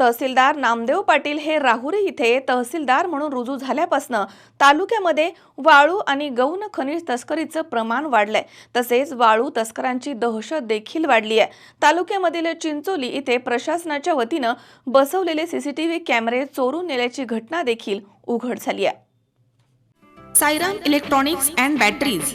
तहसीलदार नामदेव पाटील हे राहुरी इथे तहसीलदार म्हणून रुजू झाल्यापासून तालुक्यामध्ये वाळू आणि गौण खनिज तस्करीचं प्रमाण वाढलंय. तसेच वाळू तस्करांची दहशत देखील वाढली आहे. तालुक्यामधील चिंचोली इथे प्रशासनाच्या वतीनं बसवलेले सीसीटीव्ही कॅमेरे चोरून नेल्याची घटना देखील उघड झाली आहे. सायरन इलेक्ट्रॉनिक्स अँड बॅटरीज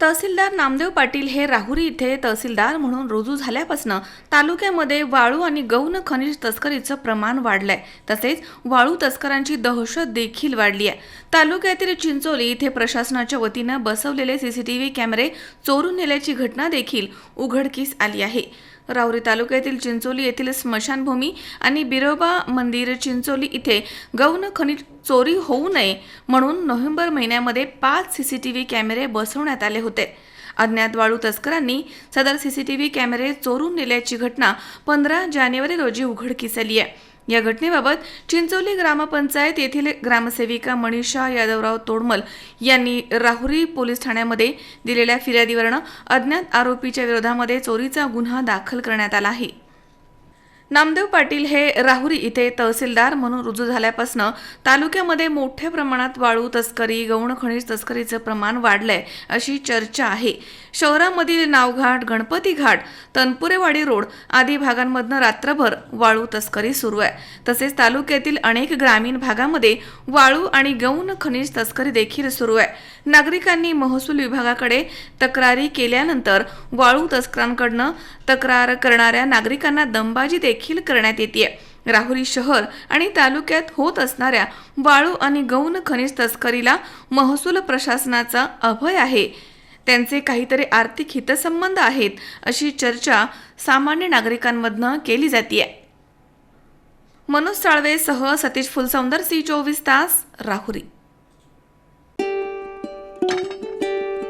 तहसीलदार नामदेव पाटील हे राहुरी इथे तहसीलदार म्हणून रुजू झाल्यापासून तालुक्यामध्ये वाळू आणि गौण खनिज तस्करीचं प्रमाण वाढलंय. तसेच वाळू तस्करांची दहशत देखील वाढली आहे तालुक्यातील चिंचोली इथे प्रशासनाच्या वतीनं बसवलेले सीसीटीव्ही कॅमेरे चोरून नेल्याची घटना देखील उघडकीस आली आहे. राहुरी तालुक्यातील चिंचोली येथील स्मशानभूमी आणि बिरोबा मंदिर चिंचोली इथे गौण खनिज चोरी होऊ नये म्हणून नोव्हेंबर महिन्यामध्ये पाच सीसीटीव्ही कॅमेरे बसवण्यात आले होते. अज्ञात वाळू तस्करांनी सदर सीसीटीव्ही कॅमेरे चोरून नेल्याची घटना पंधरा जानेवारी रोजी उघडकीस आली आहे. या घटनेबाबत चिंचोली ग्रामपंचायत येथील ग्रामसेविका मनीषा यादवराव तोडमल यांनी राहुरी पोलीस ठाण्यामध्ये दिलेल्या फिर्यादीवरनं अज्ञात आरोपीच्या विरोधामध्ये चोरीचा गुन्हा दाखल करण्यात आला आहे. नामदेव पाटील हे राहुरी इथे तहसीलदार म्हणून रुजू झाल्यापासून तालुक्यामध्ये मोठ्या प्रमाणात वाळू तस्करी गौण खनिज तस्करीचं प्रमाण वाढलंय अशी चर्चा आहे. शहरामधील नावघाट गणपती घाट तनपुरेवाडी रोड आदी भागांमधनं रात्रभर वाळू तस्करी सुरू आहे. तसेच तालुक्यातील अनेक ग्रामीण भागामध्ये वाळू आणि गौण खनिज तस्करी देखील सुरू आहे. नागरिकांनी महसूल विभागाकडे तक्रारी केल्यानंतर वाळू तस्करांकडनं तक्रार करणाऱ्या नागरिकांना दमबाजी देखील करण्यात येते राहुरी शहर आणि तालुक्यात होत असणाऱ्या वाळू आणि गौण खनिज तस्करीला महसूल प्रशासनाचा अभय आहे. त्यांचे काहीतरी आर्थिक हितसंबंध आहेत अशी चर्चा सामान्य नागरिकांमधनं केली जाते मनोज साळवेसह सतीश फुलसौंदर सी चोवीस तास राहुरी.